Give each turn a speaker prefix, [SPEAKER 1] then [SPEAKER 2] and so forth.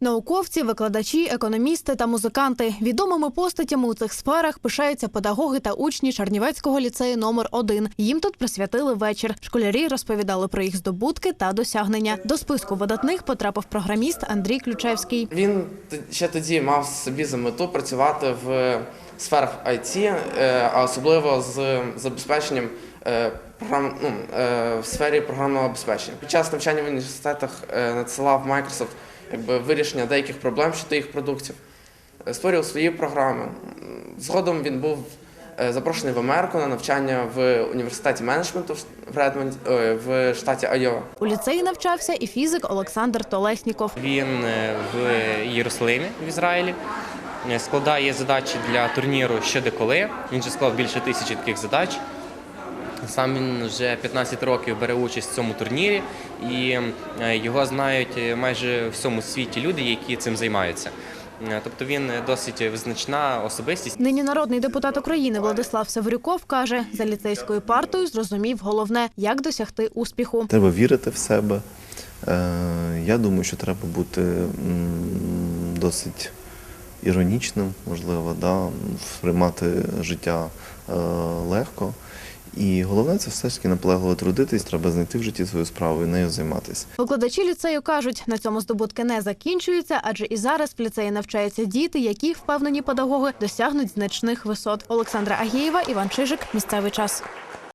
[SPEAKER 1] Науковці, викладачі, економісти та музиканти. Відомими постатями у цих сферах пишаються педагоги та учні Чернівецького ліцею номер 1 Їм тут присвятили вечір. Школярі розповідали про їх здобутки та досягнення. До списку видатних потрапив програміст Андрій Ключевський.
[SPEAKER 2] Він ще тоді мав собі за мету працювати в сферах IT, е, а особливо з забезпеченням е, програм, ну, е, в сфері програмного забезпечення. Під час навчання в університетах надсилав Microsoft якби, вирішення деяких проблем щодо їх продуктів, створював свої програми. Згодом він був запрошений в Америку на навчання в університеті менеджменту в- в е, в штаті Айова.
[SPEAKER 1] У ліцеї навчався і фізик Олександр Толесніков.
[SPEAKER 3] Він в Єрусалимі в Ізраїлі складає задачі для турніру щодо коли. Він вже склав більше тисячі таких задач. Сам він вже 15 років бере участь в цьому турнірі, і е, його знають е, майже в всьому світі люди, які цим займаються. Е, Тобто він е, досить визначна особистість.
[SPEAKER 1] Нині народний депутат України Владислав Севрюков каже, за ліцейською партою зрозумів головне, як досягти успіху.
[SPEAKER 4] Треба вірити в себе. Е, Я думаю, що треба бути досить іронічним, можливо, да, сприймати життя е, легко. І головне це все ж таки наполегливо трудитись, треба знайти в житті свою справу і нею займатися.
[SPEAKER 1] Викладачі ліцею кажуть, на цьому здобутки не закінчуються, адже і зараз в ліцеї навчаються діти, які впевнені педагоги досягнуть значних висот. Олександра Агієва, Іван Чижик. Місцевий час.